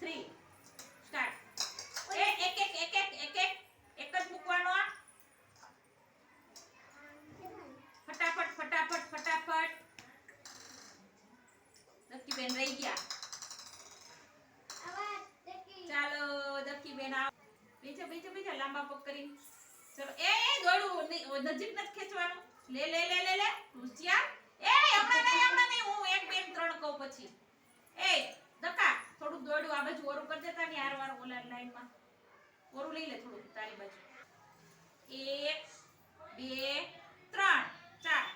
Three start એક એક એક એક એક એક. એક જ મૂકવાનો ફટાફટ ફટાફટ ફટાફટ. દક્કી બેન રહી ગયા. ચાલો દક્કી બેન આવો. બીજા બીજા બીજા, લાંબા પગ કરીને. ચલો, એ દોડું નજીક નથી ખેંચવાનું. લે લે લે લે લે. હોશિયાર એ, હમણાં નહીં હમણાં નહીં હું એક બે ને ત્રણ કહું પછી એ દકા થોડુંક દોડ્યું આ બાજુ ઓરું કરી દેતા ને ઓલા લાઈનમાં ઓરું લઈ લે થોડું તારી બાજુ. એક, બે, ત્રણ. ચાર.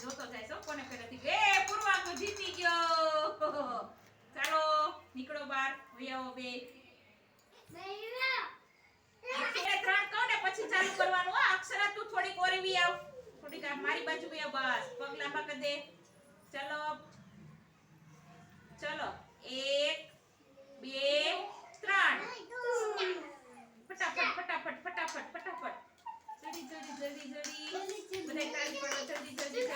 જોતો જાય છો કોને પહેલેથી. એ પૂર્વાંગો જીતી ગયો. ચાલો, નીકળો બાર વૈયાઓ બે એટલે ત્રણ કહો ને પછી ચાલુ કરવાનું હો અક્ષરા તું થોડીક ઓરવી આવ થોડીક આ મારી બાજુ બી આવ બસ પગ લાંબા કરી દે ચલો ચલો એક બે ત્રણ ફટાફટ ફટાફટ ફટાફટ ફટાફટ જલ્દી જલ્દી જલ્દી જલ્દી બધાય તાળી પાડો જલ્દી જલ્દી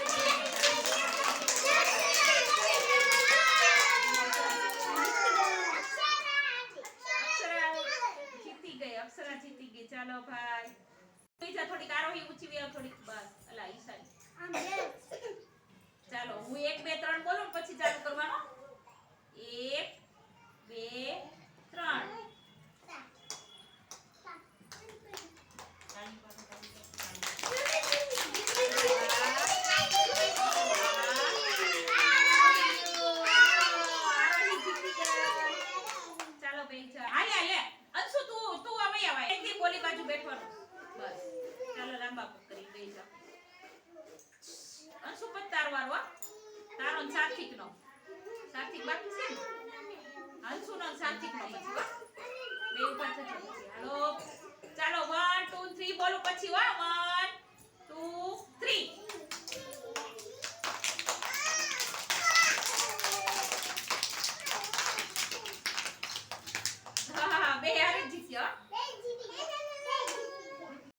અક્ષરા જીતી ગઈ અક્ષરા જીતી ગઈ ચાલો ભાઈ બીજા થોડીક આરોહી ઊંચી વેલ થોડીક બસ અલા ઈશાની. ચાલો હું એક બે ત્રણ બોલું ને પછી ચાલુ કરવાનો એક બે ત્રણ આરોહી જીતી ગઈ. ચાલો બેન ચાલો. હાલે હાલે અંશુ તું તું હવે આવા એક દી બોલી બાજુ બેઠવાનું બસ ચાલો લાંબા પગ કરી બેસી જાઓ અંશુ પછી તારો વારો હો. તારો ને સાર્થિક બાકી છે ને? અંશુ નો સાર્થિક નો પછી બે ઉપર થશે હાલો. ચાલો વન ટુ થ્રી બોલો પછી, હો વન